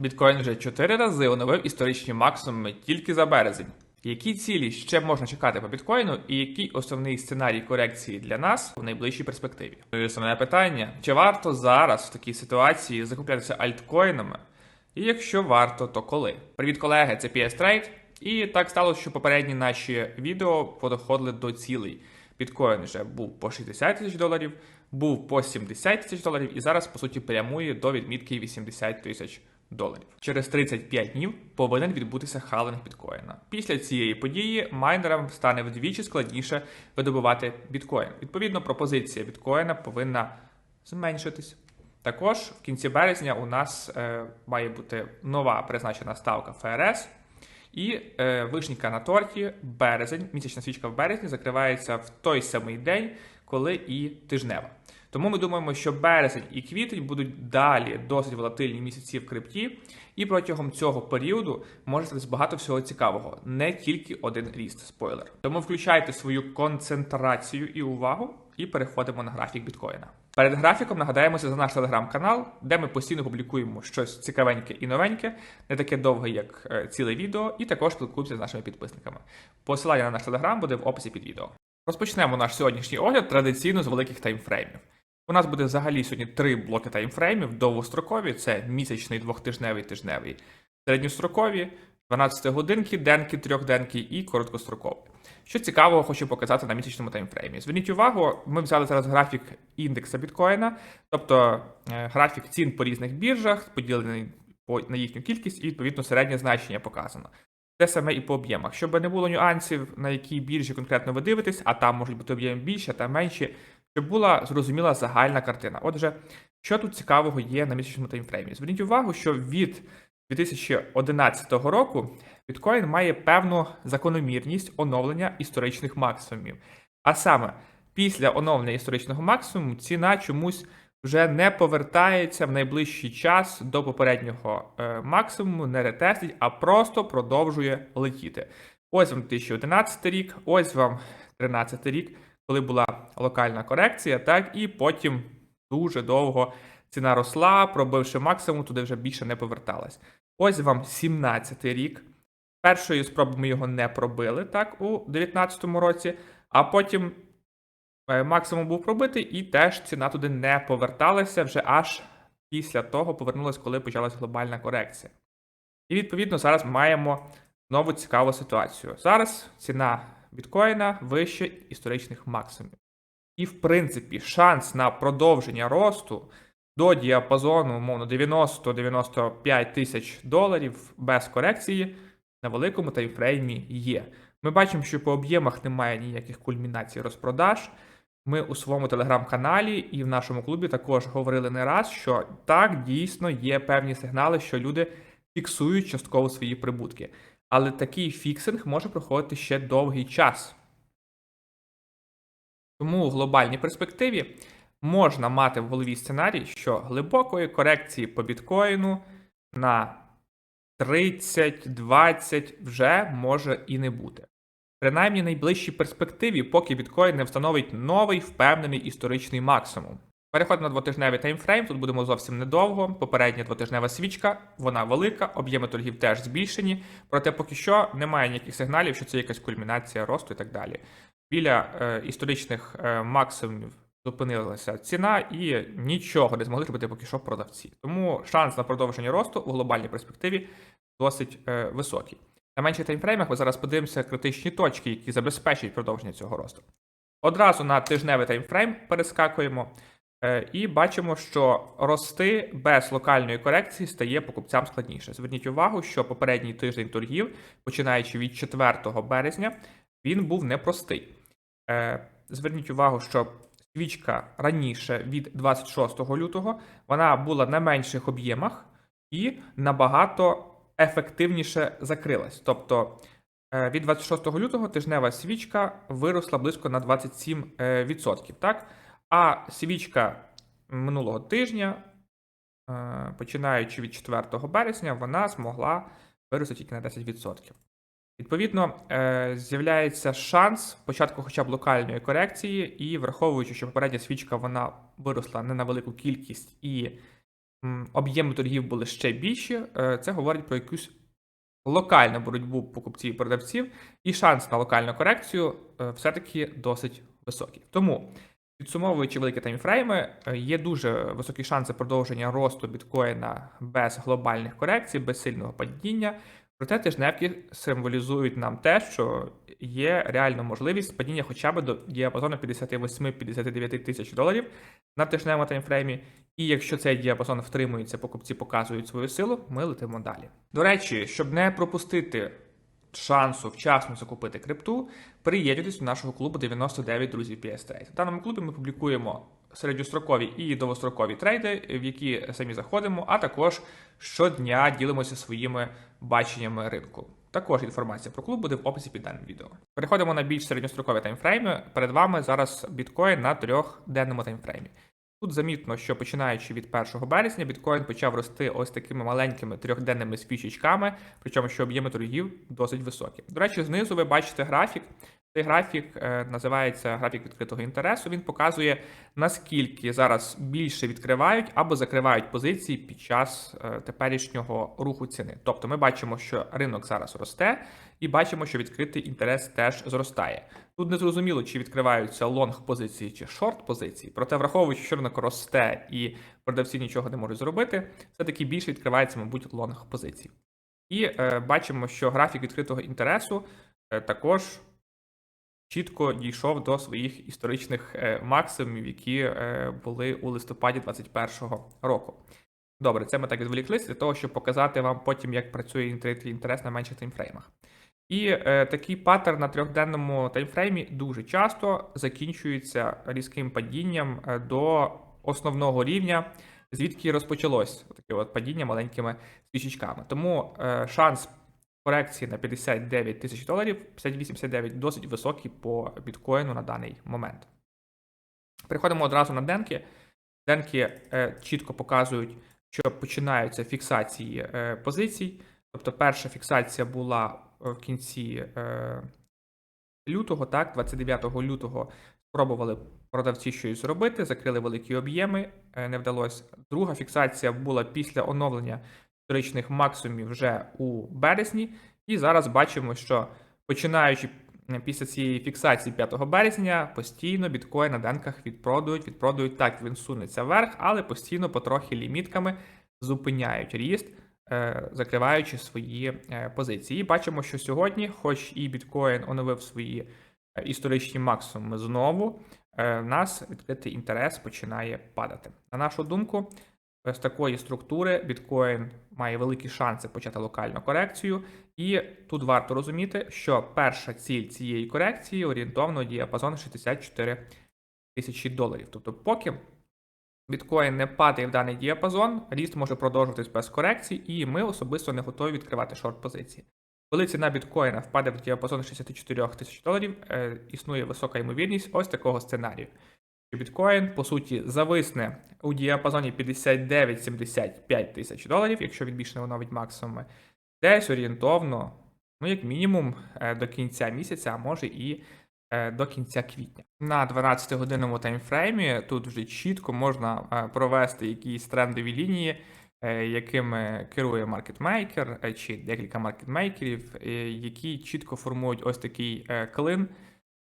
Біткоін вже 4 рази оновив історичні максимуми тільки за березень. Які цілі ще можна чекати по біткоїну, і який основний сценарій корекції для нас в найближчій перспективі? І Основне питання: чи варто зараз в такій ситуації закуплятися альткоїнами? І якщо варто, то коли? Привіт, колеги! Це PS Trade. І так сталося, що попередні наші відео подоходили до цілей. Біткоін вже був по 60 тисяч доларів, був по 70 тисяч доларів, і зараз, по суті, прямує до відмітки 80 тисяч доларів. Через 35 днів повинен відбутися халинг біткоїна. Після цієї події майнерам стане вдвічі складніше видобувати біткоін. Відповідно, пропозиція біткоїна повинна зменшитись. Також в кінці березня у нас е, має бути нова призначена ставка ФРС. І е, вишенька на торті, березень, місячна свічка в березні закривається в той самий день, коли і тижнева. Тому ми думаємо, що березень і квітень будуть далі досить волатильні місяці в крипті, і протягом цього періоду може статись багато всього цікавого, не тільки один ріст, спойлер. Тому включайте свою концентрацію і увагу, і переходимо на графік біткоїна. Перед графіком нагадаємося за наш телеграм-канал, де ми постійно публікуємо щось цікавеньке і новеньке, не таке довге, як е, ціле відео, і також спілкуємося з нашими підписниками. Посилання на наш телеграм буде в описі під відео. Розпочнемо наш сьогоднішній огляд традиційно з великих таймфреймів. У нас буде взагалі сьогодні три блоки таймфреймів: довгострокові це місячний, двохтижневий, тижневий, середньострокові, 12 годинки, денки, трьохденки і короткострокові. Що цікавого хочу показати на місячному таймфреймі. Зверніть увагу, ми взяли зараз графік індекса біткоїна, тобто е, графік цін по різних біржах, поділений по, на їхню кількість, і відповідно середнє значення показано. Те саме і по об'ємах. Щоб не було нюансів, на якій біржі конкретно ви дивитесь, а там можуть бути об'єми більше та менші, щоб була зрозуміла загальна картина. Отже, що тут цікавого є на місячному таймфреймі? Зверніть увагу, що від 2011 року біткоін має певну закономірність оновлення історичних максимумів. А саме, після оновлення історичного максимуму ціна чомусь вже не повертається в найближчий час до попереднього е, максимуму, не ретестить, а просто продовжує летіти. Ось вам 2011 рік, ось вам 2013 рік, коли була локальна корекція, так і потім дуже довго ціна росла, пробивши максимум, туди вже більше не поверталась. Ось вам 17-й рік. Першої спроби ми його не пробили, так, у 2019 році, а потім е, максимум був пробитий, і теж ціна туди не поверталася вже аж після того повернулась, коли почалась глобальна корекція. І відповідно зараз маємо нову цікаву ситуацію. Зараз ціна біткоїна вище історичних максимумів. І, в принципі, шанс на продовження росту до діапазону, умовно, 90-95 тисяч доларів без корекції на великому таймфреймі є. Ми бачимо, що по об'ємах немає ніяких кульмінацій розпродаж. Ми у своєму телеграм-каналі і в нашому клубі також говорили не раз, що так дійсно є певні сигнали, що люди фіксують частково свої прибутки. Але такий фіксинг може проходити ще довгий час. Тому у глобальній перспективі можна мати в голові сценарій, що глибокої корекції по біткоїну на 30-20 вже може і не бути. Принаймні найближчій перспективі, поки біткоін не встановить новий впевнений історичний максимум. Переходимо на двотижневий таймфрейм, тут будемо зовсім недовго. Попередня двотижнева свічка, вона велика, об'єми торгів теж збільшені, проте поки що немає ніяких сигналів, що це якась кульмінація росту і так далі. Біля е, історичних е, максимумів зупинилася ціна і нічого не змогли зробити поки що продавці. Тому шанс на продовження росту у глобальній перспективі досить е, високий. На менших таймфреймах ми зараз подивимося критичні точки, які забезпечують продовження цього росту. Одразу на тижневий таймфрейм перескакуємо і бачимо, що рости без локальної корекції стає покупцям складніше. Зверніть увагу, що попередній тиждень торгів, починаючи від 4 березня, він був непростий. Е, Зверніть увагу, що свічка раніше від 26 лютого вона була на менших об'ємах і набагато ефективніше закрилась. Тобто е, від 26 лютого тижнева свічка виросла близько на 27%. Так? А свічка минулого тижня, е, починаючи від 4 березня, вона змогла вирости тільки на 10%. Відповідно, е, з'являється шанс початку хоча б локальної корекції, і враховуючи, що попередня свічка вона виросла не на велику кількість і об'єми торгів були ще більші, е, це говорить про якусь локальну боротьбу покупців і продавців, і шанс на локальну корекцію все-таки досить високий. Тому, підсумовуючи великі таймфрейми, е, є дуже високі шанси продовження росту біткоїна без глобальних корекцій, без сильного падіння. Проте тижневки символізують нам те, що є реальна можливість падіння хоча б до діапазону 58-59 тисяч доларів на тижневому таймфреймі. І якщо цей діапазон втримується, покупці показують свою силу, ми летимо далі. До речі, щоб не пропустити шансу вчасно закупити крипту, приєднуйтесь до нашого клубу 99 друзів PS. В даному клубі ми публікуємо середньострокові і довгострокові трейди, в які самі заходимо, а також щодня ділимося своїми баченнями ринку. Також інформація про клуб буде в описі під даним відео. Переходимо на більш середньострокові таймфрейми. Перед вами зараз біткоін на трьохденному таймфреймі. Тут замітно, що починаючи від 1 березня, біткоін почав рости ось такими маленькими трьохденними свічечками, причому що об'єми торгів досить високі. До речі, знизу ви бачите графік. Цей графік е, називається графік відкритого інтересу. Він показує наскільки зараз більше відкривають або закривають позиції під час е, теперішнього руху ціни. Тобто ми бачимо, що ринок зараз росте, і бачимо, що відкритий інтерес теж зростає. Тут не зрозуміло, чи відкриваються лонг позиції чи шорт позиції, проте враховуючи, що ринок росте і продавці нічого не можуть зробити, все-таки більше відкривається, мабуть, лонг позицій. І е, бачимо, що графік відкритого інтересу е, також чітко дійшов до своїх історичних е, максимумів, які е, були у листопаді 2021 року. Добре, це ми так відволіклися для того, щоб показати вам потім, як працює інтерес на менших таймфреймах. І е, такий паттерн на трьохденному таймфреймі дуже часто закінчується різким падінням е, до основного рівня, звідки розпочалось таке от падіння маленькими свічечками. Тому е, шанс корекції на 59 тисяч доларів, 58-59 досить високий по біткоїну на даний момент. Переходимо одразу на денки. Денки е, чітко показують, що починаються фіксації е, позицій. Тобто, перша фіксація була в кінці е, лютого, так, 29 лютого спробували продавці щось зробити, закрили великі об'єми, е, не вдалося. Друга фіксація була після оновлення історичних максимумів вже у березні, і зараз бачимо, що починаючи після цієї фіксації 5 березня, постійно біткоін на денках відпродають, відпродають так, він сунеться вверх, але постійно потрохи лімітками зупиняють ріст, е, закриваючи свої е, позиції. І бачимо, що сьогодні, хоч і біткоін оновив свої е, історичні максимуми знову, в нас відкритий інтерес починає падати. На нашу думку, з такої структури біткоін має великі шанси почати локальну корекцію, і тут варто розуміти, що перша ціль цієї корекції орієнтовно діапазон 64 тисячі доларів. Тобто, поки біткоін не падає в даний діапазон, ріст може продовжуватись без корекцій, і ми особисто не готові відкривати шорт позиції. Коли ціна біткоїна впаде в діапазон 64 тисяч доларів, е, існує висока ймовірність ось такого сценарію біткоін, по суті, зависне у діапазоні 59-75 тисяч доларів, якщо він більше не оновить максимуми, десь орієнтовно, ну, як мінімум, е, до кінця місяця, а може і до кінця квітня. На 12-годинному таймфреймі тут вже чітко можна е, провести якісь трендові лінії, якими керує маркетмейкер чи декілька маркетмейкерів, які чітко формують ось такий клин.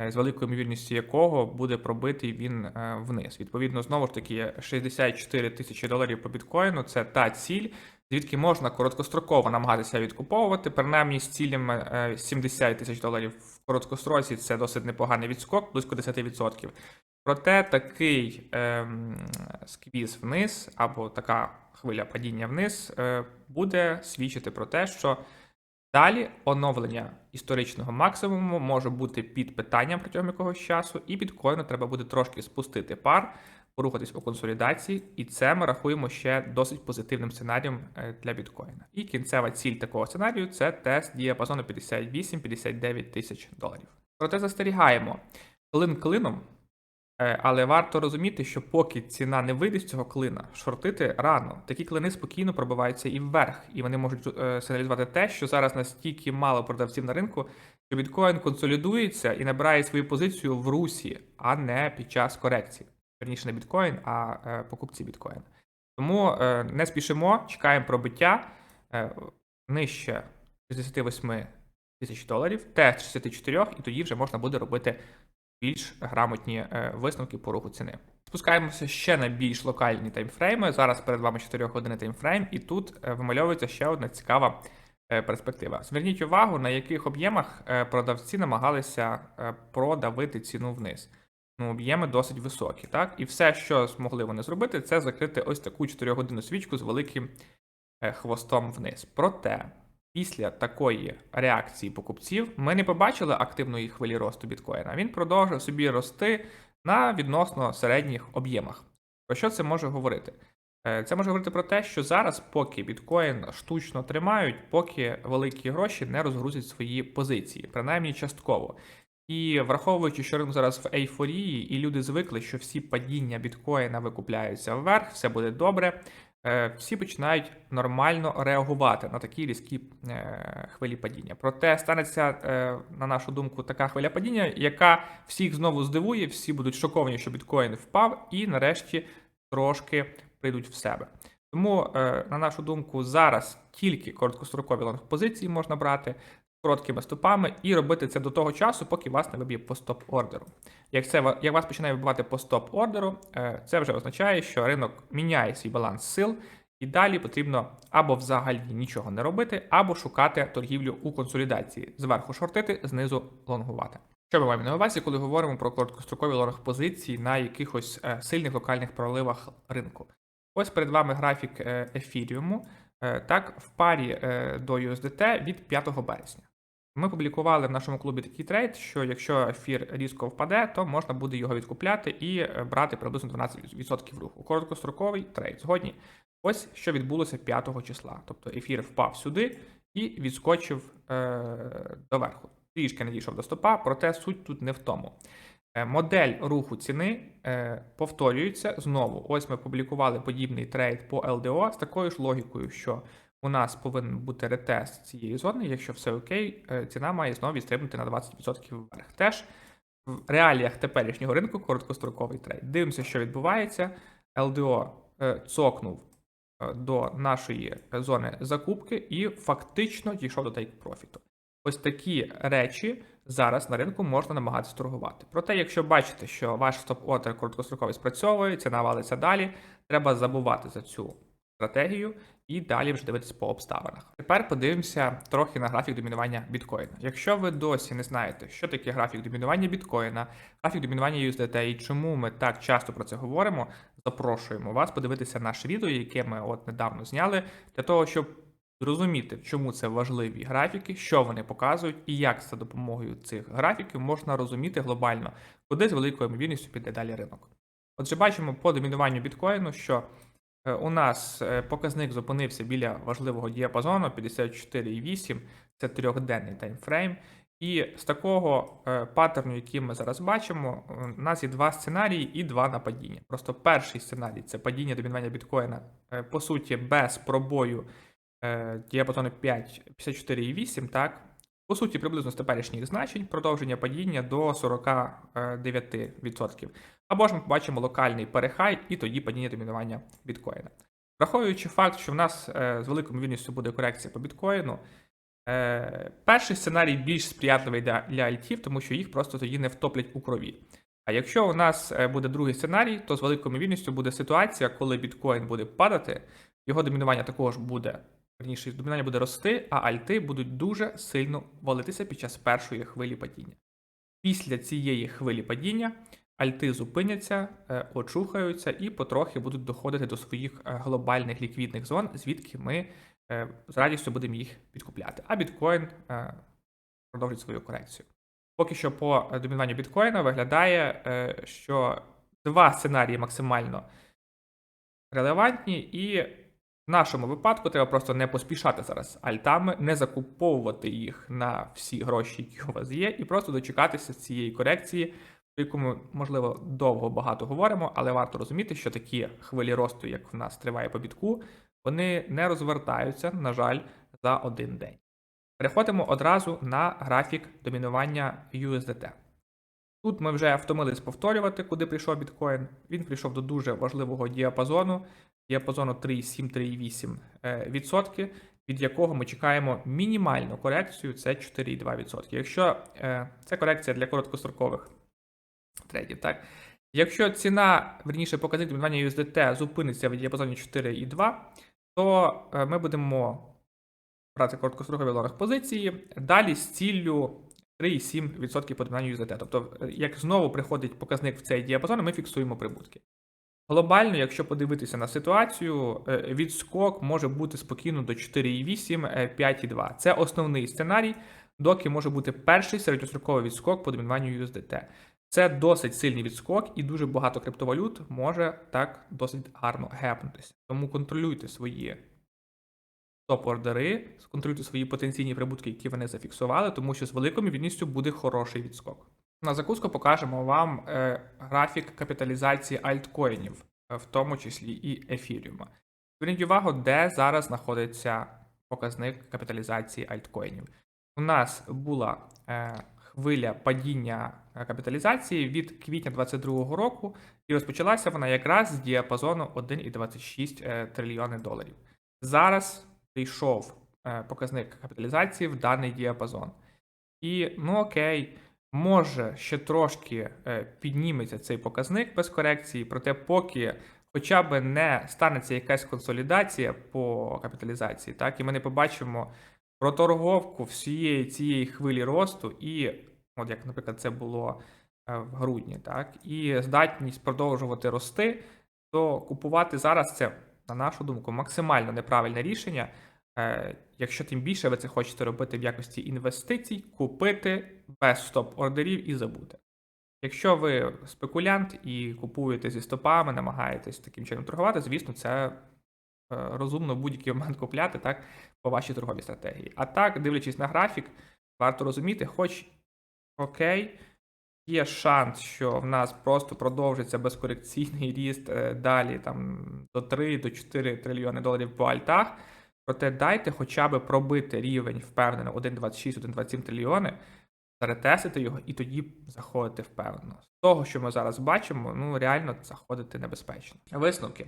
Е, з великою ймовірністю якого буде пробитий він е, вниз. Відповідно, знову ж таки, 64 тисячі доларів по біткоїну це та ціль, звідки можна короткостроково намагатися відкуповувати. Принаймні з цілями 70 е, тисяч доларів короткостроці це досить непоганий відскок, близько 10%. Проте такий ем, сквіз вниз або така хвиля падіння вниз е, буде свідчити про те, що Далі оновлення історичного максимуму може бути під питанням протягом якогось часу, і біткоїну треба буде трошки спустити пар, порухатись у консолідації, і це ми рахуємо ще досить позитивним сценарієм е, для біткоїна. І кінцева ціль такого сценарію це тест діапазону 58-59 тисяч доларів. Проте застерігаємо клин клином. Е, але варто розуміти, що поки ціна не вийде з цього клина, шортити рано. Такі клини спокійно пробиваються і вверх, і вони можуть е, сигналізувати те, що зараз настільки мало продавців на ринку, що біткоін консолідується і набирає свою позицію в русі, а не під час корекції. Верніше не біткоін, а е, покупці біткоїна. Тому е, не спішимо, чекаємо пробиття е, нижче 68 тисяч доларів, тест 64, і тоді вже можна буде робити більш грамотні висновки по руху ціни. Спускаємося ще на більш локальні таймфрейми. Зараз перед вами 4 години таймфрейм, і тут вимальовується ще одна цікава перспектива. Зверніть увагу, на яких об'ємах продавці намагалися продавити ціну вниз. Ну, об'єми досить високі, так? І все, що змогли вони зробити, це закрити ось таку 4 годинну свічку з великим е, хвостом вниз. Проте, після такої реакції покупців ми не побачили активної хвилі росту біткоїна. Він продовжив собі рости на відносно середніх об'ємах. Про що це може говорити? Е, Це може говорити про те, що зараз, поки біткоін штучно тримають, поки великі гроші не розгрузять свої позиції, принаймні частково. І враховуючи, що ринок зараз в ейфорії, і люди звикли, що всі падіння біткоїна викупляються вверх, все буде добре. е, Всі починають нормально реагувати на такі різкі е, хвилі падіння. Проте станеться, е, на нашу думку, така хвиля падіння, яка всіх знову здивує, всі будуть шоковані, що біткоін впав, і нарешті трошки прийдуть в себе. Тому, на нашу думку, зараз тільки короткострокові лонг позиції можна брати короткими стопами і робити це до того часу, поки вас не виб'є по стоп-ордеру. Як це як вас починає вибивати по стоп-ордеру, е, це вже означає, що ринок міняє свій баланс сил, і далі потрібно або взагалі нічого не робити, або шукати торгівлю у консолідації. Зверху шортити, знизу лонгувати. Що ми маємо на увазі, коли говоримо про короткострокові лонг позиції на якихось е, сильних локальних проливах ринку? Ось перед вами графік е, ефіріуму, так, в парі до USDT від 5 березня. Ми публікували в нашому клубі такий трейд, що якщо ефір різко впаде, то можна буде його відкупляти і е, брати приблизно 12% руху. Короткостроковий трейд. Згодні. Ось що відбулося 5 числа. Тобто ефір впав сюди і відскочив е, доверху. Трішки не дійшов до стопа, проте суть тут не в тому. Е, Модель руху ціни е, повторюється знову. Ось ми публікували подібний трейд по LDO з такою ж логікою, що у нас повинен бути ретест цієї зони. Якщо все окей, е, ціна має знову відстрибнути на 20% вверх. Теж в реаліях теперішнього ринку короткостроковий трейд. Дивимося, що відбувається. LDO е, цокнув е, до нашої зони закупки і фактично дійшов до тейк-профіту. Ось такі речі зараз на ринку можна намагатися торгувати. Проте, якщо бачите, що ваш стоп-ордер короткостроковий спрацьовує, ціна валиться далі, треба забувати за цю стратегію і далі вже дивитися по обставинах. Тепер подивимося трохи на графік домінування біткоїна. Якщо ви досі не знаєте, що таке графік домінування біткоїна, графік домінування USDT і чому ми так часто про це говоримо, запрошуємо вас подивитися наше відео, яке ми от недавно зняли, для того, щоб зрозуміти, чому це важливі графіки, що вони показують, і як за допомогою цих графіків можна розуміти глобально, куди з великою ймовірністю піде далі ринок. Отже, бачимо по домінуванню біткоїну, що у нас е, показник зупинився біля важливого діапазону 54,8, це трьохденний таймфрейм. І з такого е, паттерну, який ми зараз бачимо, у нас є два сценарії і два нападіння. Просто перший сценарій це падіння домінування біткоїна, е, по суті, без пробою е, діапазону 5, 54,8, так? По суті, приблизно з теперішніх значень продовження падіння до 49%. Або ж ми побачимо локальний перехай і тоді падіння домінування біткоїна. Враховуючи факт, що в нас е, з великою ймовірністю буде корекція по біткоїну, е, перший сценарій більш сприятливий для, альтів, тому що їх просто тоді не втоплять у крові. А якщо у нас е, буде другий сценарій, то з великою ймовірністю буде ситуація, коли біткоін буде падати, його домінування також буде, верніше, домінування буде рости, а альти будуть дуже сильно валитися під час першої хвилі падіння. Після цієї хвилі падіння альти зупиняться, е, очухаються і потрохи будуть доходити до своїх е, глобальних ліквідних зон, звідки ми е, з радістю будемо їх підкупляти. А біткоін продовжить свою корекцію. Поки що по домінуванню біткоїна виглядає, що два сценарії максимально релевантні, і в нашому випадку треба просто не поспішати зараз альтами, не закуповувати їх на всі гроші, які у вас є, і просто дочекатися цієї корекції, про яку ми, можливо, довго багато говоримо, але варто розуміти, що такі хвилі росту, як в нас триває по бітку, вони не розвертаються, на жаль, за один день. Переходимо одразу на графік домінування USDT. Тут ми вже втомились повторювати, куди прийшов біткоін. Він прийшов до дуже важливого діапазону, діапазону 3,7-3,8 е, відсотки, від якого ми чекаємо мінімальну корекцію, це 4,2%. Якщо е, це корекція для короткострокових трейдів, так? Якщо ціна, верніше, показник домінування USDT зупиниться в діапазоні 4,2, то е, ми будемо брати короткострокові лонг позиції. Далі з ціллю 3,7% по домінанню USDT. Тобто, як знову приходить показник в цей діапазон, ми фіксуємо прибутки. Глобально, якщо подивитися на ситуацію, е, відскок може бути спокійно до 4,8, е, 5,2. Це основний сценарій, доки може бути перший середньостроковий відскок по домінуванню USDT. Це досить сильний відскок, і дуже багато криптовалют може так досить гарно гепнутися. Тому контролюйте свої топ-ордери, контролюйте свої потенційні прибутки, які вони зафіксували, тому що з великою вірністю буде хороший відскок. На закуску покажемо вам е, графік капіталізації альткоїнів, е, в тому числі і ефіріума. Зверніть увагу, де зараз знаходиться показник капіталізації альткоїнів. У нас була е, хвиля падіння капіталізації від квітня 2022 року, і розпочалася вона якраз з діапазону 1,26 е, трильйони доларів. Зараз прийшов показник капіталізації в даний діапазон. І ну окей, може ще трошки е, підніметься цей показник без корекції, проте поки хоча б не станеться якась консолідація по капіталізації, так, і ми не побачимо проторговку всієї цієї хвилі росту, і, от як, наприклад, це було е, в грудні, так, і здатність продовжувати рости, то купувати зараз це, на нашу думку, максимально неправильне рішення. Е, Якщо тим більше ви це хочете робити в якості інвестицій, купити без стоп-ордерів і забути. Якщо ви спекулянт і купуєте зі стопами, намагаєтесь таким чином торгувати, звісно, це е, розумно будь-який момент купляти так, по вашій торговій стратегії. А так, дивлячись на графік, варто розуміти, хоч окей, є шанс, що в нас просто продовжиться безкорекційний ріст е, далі там, до 3 до 4 трильйони доларів по альтах. Проте дайте хоча б пробити рівень впевнено 1,26-1,27 трильйони, перетестити його і тоді заходити впевнено. З того, що ми зараз бачимо, ну реально заходити небезпечно. Висновки.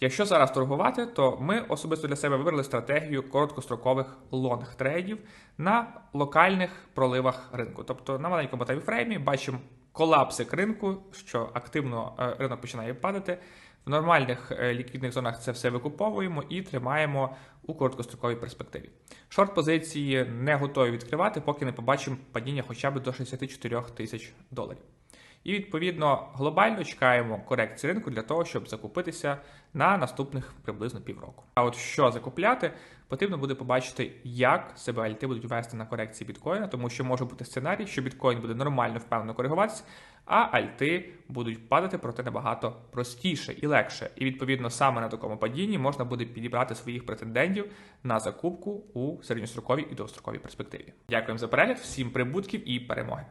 Якщо зараз торгувати, то ми особисто для себе вибрали стратегію короткострокових лонг трейдів на локальних проливах ринку. Тобто на маленькому таймфреймі бачимо колапсик ринку, що активно е, ринок починає падати. В нормальних е, ліквідних зонах це все викуповуємо і тримаємо у короткостроковій перспективі. Шорт позиції не готові відкривати, поки не побачимо падіння хоча б до 64 тисяч доларів. І відповідно глобально чекаємо корекції ринку для того, щоб закупитися на наступних приблизно півроку. А от що закупляти, потрібно буде побачити, як себе альти будуть вести на корекції біткоїна, тому що може бути сценарій, що біткоін буде нормально впевнено коригуватися, а альти будуть падати проте набагато простіше і легше. І відповідно саме на такому падінні можна буде підібрати своїх претендентів на закупку у середньостроковій і довгостроковій перспективі. Дякуємо за перегляд, всім прибутків і перемоги.